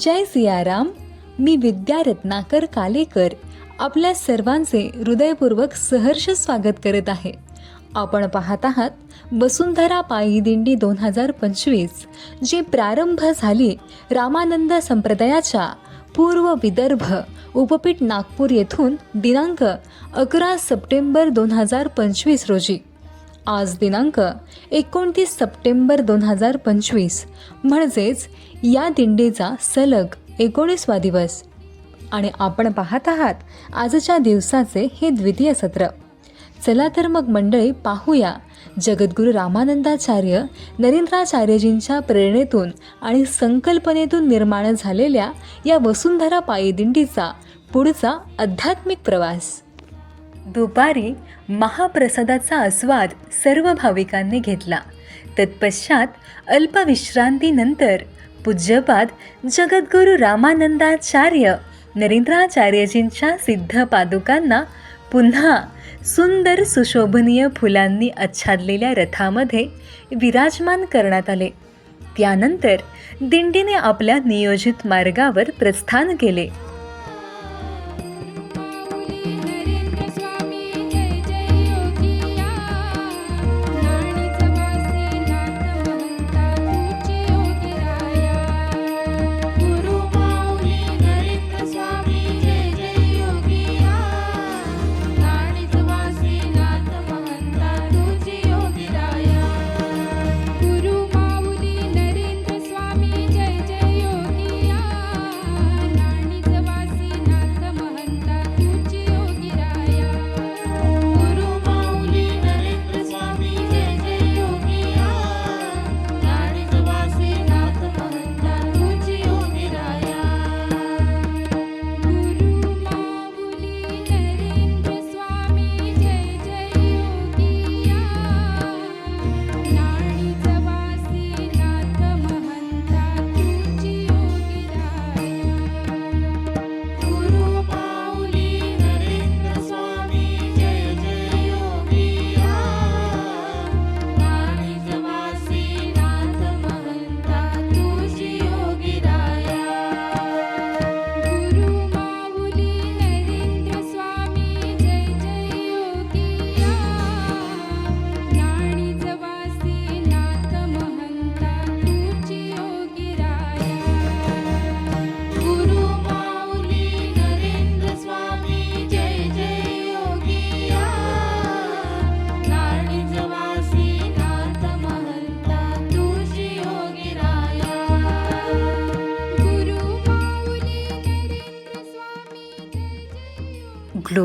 जय सियाराम मी विद्या रत्नाकर कालेकर आपल्या सर्वांचे हृदयपूर्वक सहर्ष स्वागत करत आहे. आपण पाहत आहात वसुंधरा पायी दिंडी दोन हजार पंचवीस जी प्रारंभ झाली रामानंद संप्रदायाच्या पूर्व विदर्भ उपपीठ नागपूर येथून दिनांक अकरा सप्टेंबर दोन हजार पंचवीस रोजी. आज दिनांक एकोणतीस सप्टेंबर दोन हजार पंचवीस. म्हणजेच या दिंडीचा सलग एकोणीसवा दिवस. आणि आपण पाहत आहात आजच्या दिवसाचे हे द्वितीय सत्र. चला तर मग मंडळी पाहूया जगद्गुरू रामानंदाचार्य नरेंद्राचार्यजींच्या प्रेरणेतून आणि संकल्पनेतून निर्माण झालेल्या या वसुंधरा पायी दिंडीचा पुढचा आध्यात्मिक प्रवास. दुपारी महाप्रसादाचा आस्वाद सर्व भाविकांनी घेतला. तत्पश्चात अल्पविश्रांतीनंतर पूज्यपाद जगद्गुरू रामानंदाचार्य नरेंद्राचार्यजींच्या सिद्ध पादुकांना पुन्हा सुंदर सुशोभनीय फुलांनी आच्छादलेल्या रथामध्ये विराजमान करण्यात आले. त्यानंतर दिंडीने आपल्या नियोजित मार्गावर प्रस्थान केले.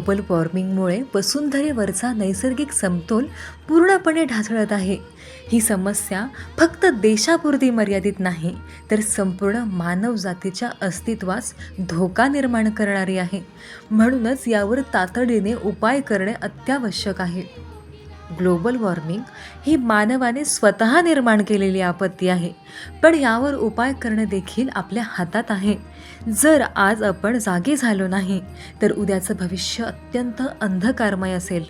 ग्लोबल वॉर्मिंगमुळे वसुंधरेवरचा नैसर्गिक समतोल पूर्णपणे ढासळत आहे. ही समस्या फक्त देशापुरती मर्यादित नाही तर संपूर्ण मानवजातीच्या अस्तित्वास धोका निर्माण करणारी आहे. म्हणूनच यावर तातडीने उपाय करणे अत्यावश्यक आहे. ग्लोबल वॉर्मिंग ही मानवाने स्वतः निर्माण केलेली आपत्ती आहे. पण यावर उपाय करणं देखील आपल्या हातात आहे. जर आज आपण जागे झालो नाही तर उद्याचं भविष्य अत्यंत अंधकारमय असेल.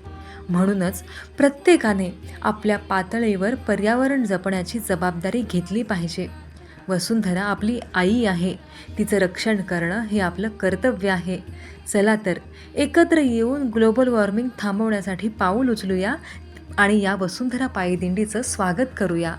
म्हणूनच प्रत्येकाने आपल्या पातळीवर पर्यावरण जपण्याची जबाबदारी घेतली पाहिजे. वसुंधरा आपली आई आहे. तिचं रक्षण करणं हे आपलं कर्तव्य आहे. चला तर एकत्र येऊन ग्लोबल वॉर्मिंग थांबवण्यासाठी पाऊल उचलूया. आणि या वसुंधरा पायी दिंडीचं स्वागत करूया.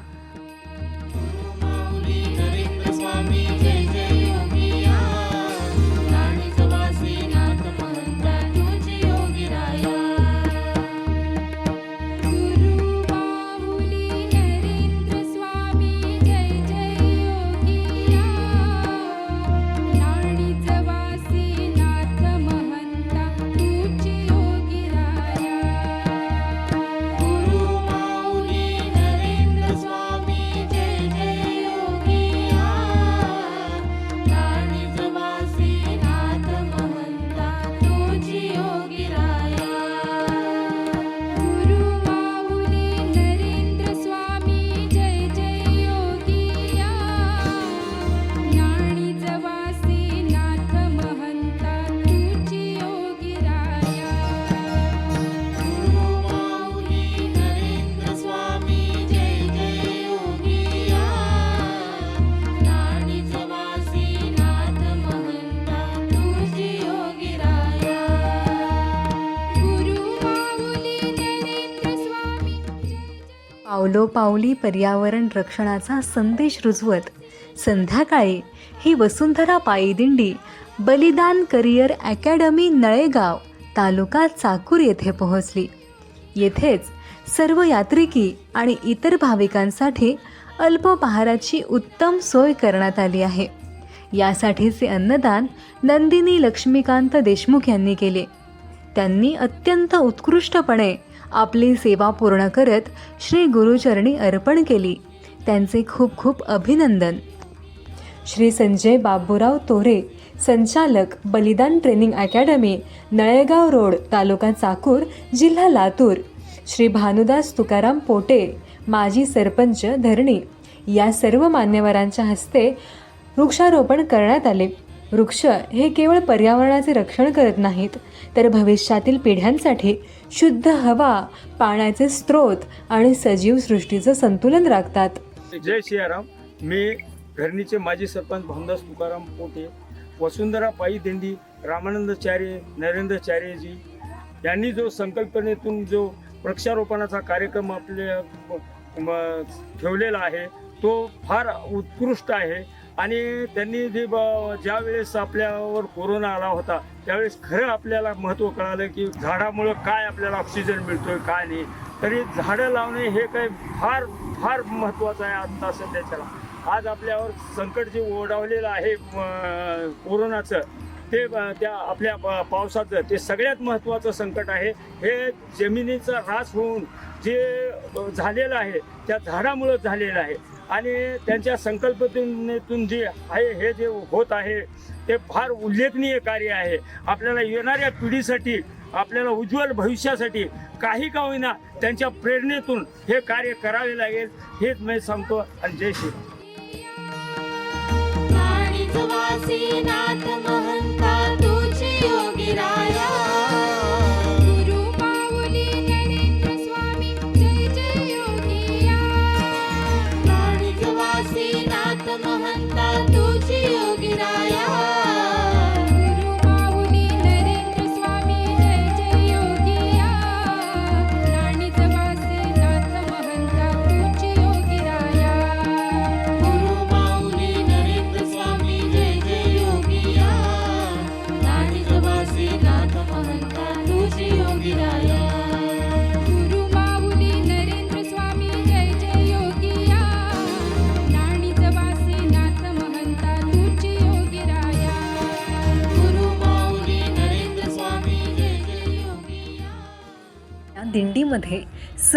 पावलोपावली पर्यावरण रक्षणाचा संदेश रुजवत संध्याकाळी ही वसुंधरा पायी दिंडी बलिदान करिअर अकॅडमी नळेगाव तालुका चाकूर येथे पोहोचली. येथेच सर्व यात्रिकी आणि इतर भाविकांसाठी अल्पोपहाराची उत्तम सोय करण्यात आली आहे. यासाठीचे अन्नदान नंदिनी लक्ष्मीकांत देशमुख यांनी केले. त्यांनी अत्यंत उत्कृष्टपणे आपली सेवा पूर्ण करत श्री गुरुचरणी अर्पण केली. त्यांचे खूप खूप अभिनंदन. श्री संजय बाबूराव तोरे संचालक Balidan training academy Nalegaon road taluka Chakur जिल्हा लातूर. श्री भानुदास तुकाराम पोटे माजी सरपंच धरणी. या सर्व मान्यवरांच्या हस्ते वृक्षारोपण करण्यात आले. वृक्ष हे केवळ पर्यावरणाचे रक्षण करत नाहीत तर भविष्यातील पिढ्यांसाठी शुद्ध हवा पाण्याचे स्रोत आणि सजीव सृष्टीचं संतुलन राखतात. जय सियाराम. मी घरणीचे माजी सरपंच भामदास तुकाराम पोटे वसुंधरा पायी दिंडी रामानंदचार्य नरेंद्रचार्यजी यांनी जो संकल्पनेतून जो वृक्षारोपणाचा कार्यक्रम आपल्या ठेवलेला आहे तो फार उत्कृष्ट आहे. आणि त्यांनी जे ब- ज्या वेळेस आपल्यावर कोरोना आला होता त्यावेळेस खरं आपल्याला महत्त्व कळालं की झाडामुळं काय आपल्याला ऑक्सिजन मिळतोय काय नाही. तरी झाडं लावणे हे काही फार फार महत्त्वाचं आहे आता सध्याच्याला. आज आपल्यावर संकट जे ओढावलेलं आहे कोरोनाचं ते त्या आपल्या प- पावसाचं ते सगळ्यात महत्त्वाचं संकट आहे. हे जमिनीचा ऱ्हास होऊन जे झालेलं आहे त्या झाडामुळं झालेलं आहे. आणि त्यांच्या संकल्पनेतून जे आहे हे जे होत आहे ते फार उल्लेखनीय कार्य आहे. आपल्याला येणाऱ्या पिढीसाठी आपल्याला उज्ज्वल भविष्यासाठी काही का होईना त्यांच्या प्रेरणेतून हे कार्य करावे लागेल हेच मी सांगतो आणि जय श्री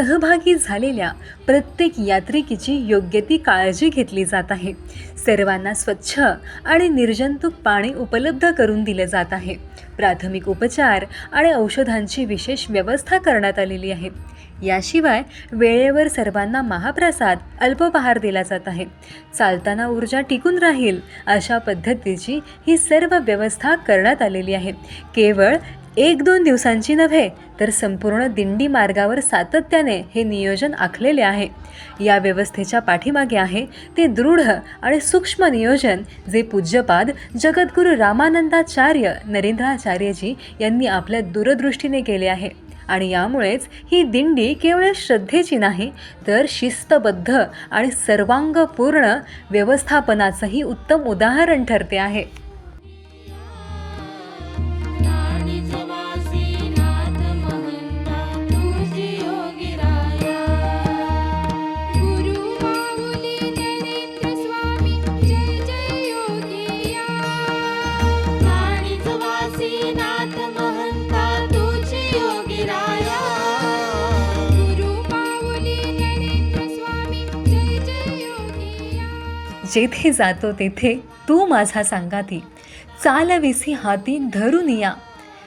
सहभागी झालेल्या प्रत्येक यात्रिकीची योग्य ती काळजी घेतली जात आहे. सर्वांना स्वच्छ आणि निर्जंतुक पाणी उपलब्ध करून दिले जात आहे. प्राथमिक उपचार आणि औषधांची विशेष व्यवस्था करण्यात आलेली आहे. याशिवाय वेळेवर सर्वांना महाप्रसाद अल्पोपहार दिला जात आहे. चालताना ऊर्जा टिकून राहील अशा पद्धतीची ही सर्व व्यवस्था करण्यात आलेली आहे. केवळ एक दोन दिवसांची नव्हे तर संपूर्ण दिंडी मार्गावर सातत्याने हे नियोजन आखलेले आहे. या व्यवस्थेच्या पाठीमागे आहे ते दृढ आणि सूक्ष्म नियोजन जे पूज्यपाद जगद्गुरू रामानंदाचार्य नरेंद्राचार्यजी यांनी आपल्या दूरदृष्टीने केले आहे. आणि यामुळेच ही दिंडी केवळ श्रद्धेची नाही तर शिस्तबद्ध आणि सर्वांगपूर्ण व्यवस्थापनाचंही उत्तम उदाहरण ठरते आहे. जेथे जातो तेथे तू माझा सांगाती. चालविसी हाती धरून या.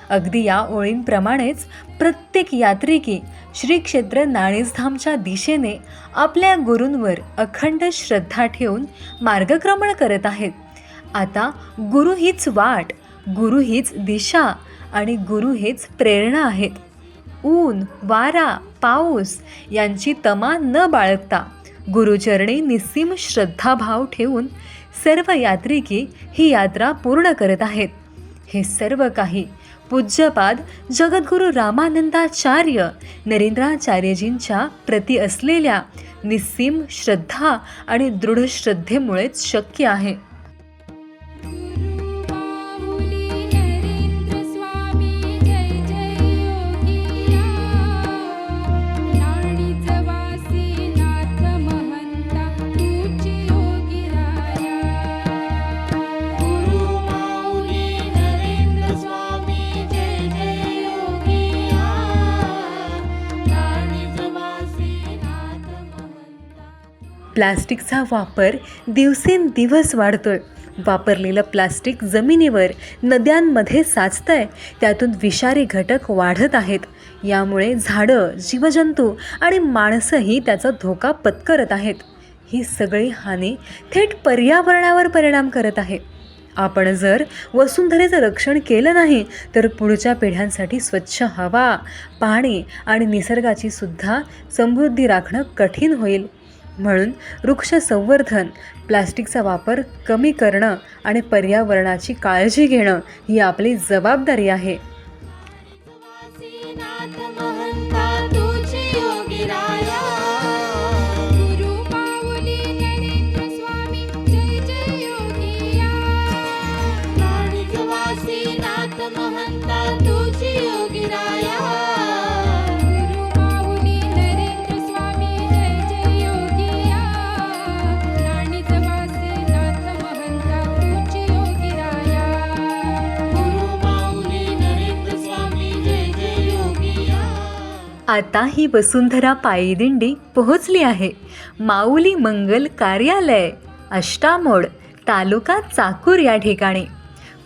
अगदी या ओळींप्रमाणेच प्रत्येक यात्रिकी श्रीक्षेत्र नाणेसधामच्या दिशेने आपल्या गुरूंवर अखंड श्रद्धा ठेवून मार्गक्रमण करत आहेत. आता गुरु हीच वाट गुरु हीच दिशा आणि गुरु हेच प्रेरणा आहेत. ऊन वारा पाऊस यांची तमा न बाळगता गुरुचरणी निस्सीम श्रद्धाभाव ठेवून सर्व यात्रिकी ही यात्रा पूर्ण करत आहेत. हे सर्व काही पूज्यपाद जगद्गुरू रामानंदाचार्य नरेंद्राचार्यजींच्या प्रती असलेल्या निस्सीम श्रद्धा आणि दृढ श्रद्धेमुळेच शक्य आहे. प्लास्टिकचा वापर दिवसेंदिवस वाढतो आहे वापरलेलं प्लास्टिक जमिनीवर नद्यांमध्ये साचतं आहे त्यातून विषारी घटक वाढत आहेत. यामुळे झाडं जीवजंतू आणि माणसंही त्याचा धोका पत्करत आहेत. ही सगळी हानी थेट पर्यावरणावर परिणाम करत आहे. आपण जर वसुंधरेचं रक्षण केलं नाही तर पुढच्या पिढ्यांसाठी स्वच्छ हवा पाणी आणि निसर्गाची सुद्धा समृद्धी राखणं कठीण होईल. म्हणून वृक्ष संवर्धन प्लास्टिकचा वापर कमी करणं आणि पर्यावरणाची काळजी घेणं ही आपली जबाबदारी आहे. महंता तुझी आता ही वसुंधरा पायीदिंडी पोहोचली आहे. माऊली मंगल कार्यालय अष्टामोड तालुका चाकूर या ठिकाणी.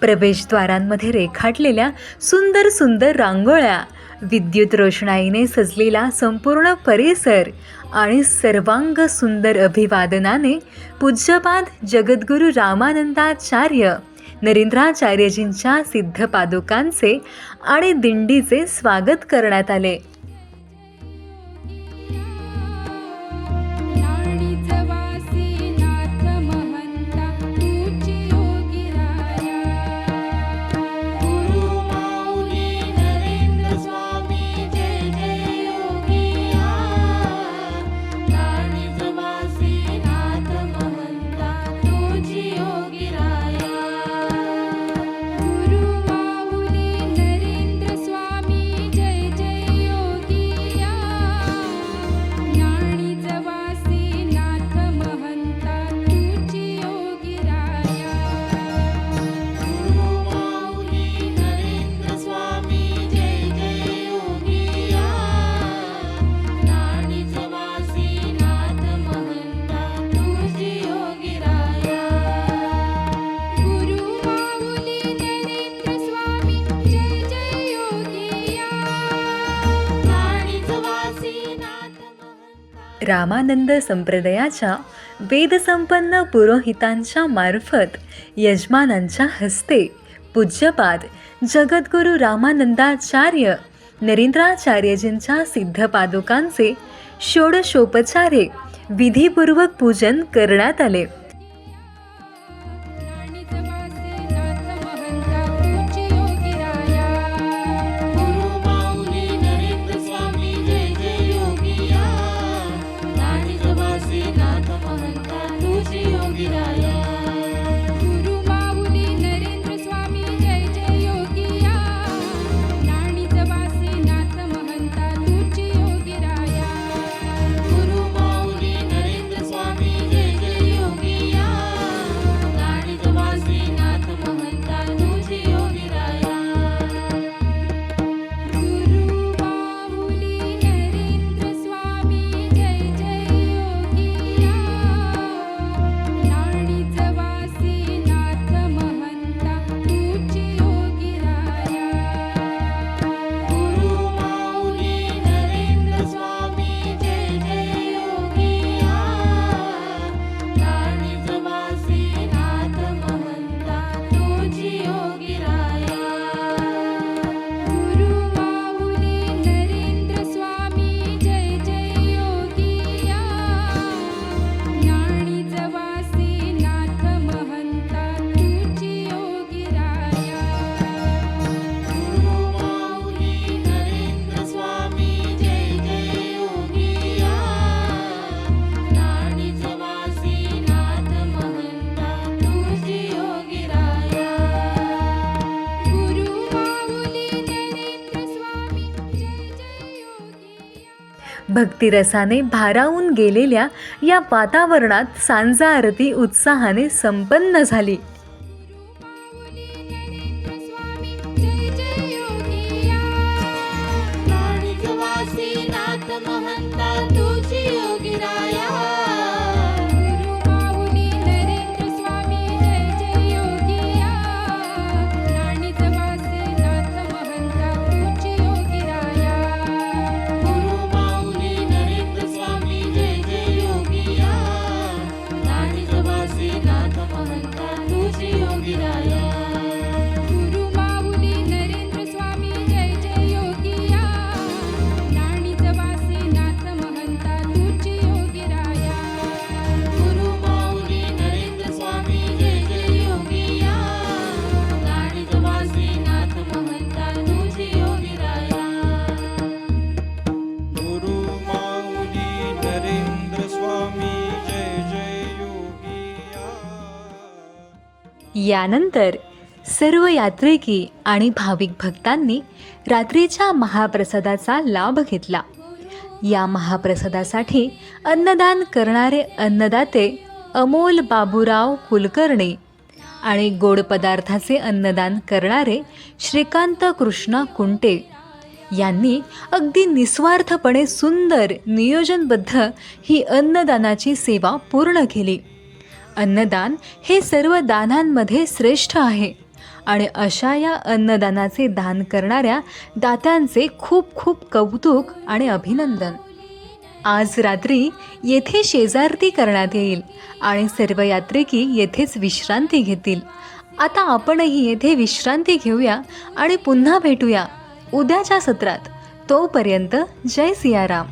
प्रवेशद्वारांमध्ये रेखाटलेल्या सुंदर सुंदर रांगोळ्या विद्युत रोषणाईने सजलेला संपूर्ण परिसर आणि सर्वांग सुंदर अभिवादनाने पूज्यपाद जगद्गुरू रामानंदाचार्य नरेंद्राचार्यजींच्या सिद्धपादुकांचे आणि दिंडीचे स्वागत करण्यात आले. रामानंद संप्रदायाच्या वेदसंपन्न पुरोहितांच्या मार्फत यजमानांच्या हस्ते पूज्यपाद जगद्गुरू रामानंदाचार्य नरेंद्राचार्यजींच्या सिद्धपादुकांचे षोडशोपचारे विधीपूर्वक पूजन करण्यात आले. भक्तिरसाने भारावून गेलेल्या या वातावरणात सांजा आरती उत्साहाने संपन्न झाली. यानंतर सर्व यात्रिकी आणि भाविक भक्तांनी रात्रीच्या महाप्रसादाचा लाभ घेतला. या महाप्रसादासाठी अन्नदान करणारे अन्नदाते अमोल बाबूराव कुलकर्णी आणि गोड पदार्थाचे अन्नदान करणारे श्रीकांत कृष्णा कुंटे यांनी अगदी निस्वार्थपणे सुंदर नियोजनबद्ध ही अन्नदानाची सेवा पूर्ण केली. अन्नदान हे सर्व दानांमध्ये श्रेष्ठ आहे. आणि अशा या अन्नदानाचे दान करणाऱ्या दात्यांचे खूप खूप कौतुक आणि अभिनंदन. आज रात्री येथे शेजारती करण्यात येईल आणि सर्व यात्रिकी येथेच विश्रांती घेतील. आता आपणही येथे विश्रांती घेऊया आणि पुन्हा भेटूया. उद्याच्या सत्रात. तोपर्यंत जय सियाराम.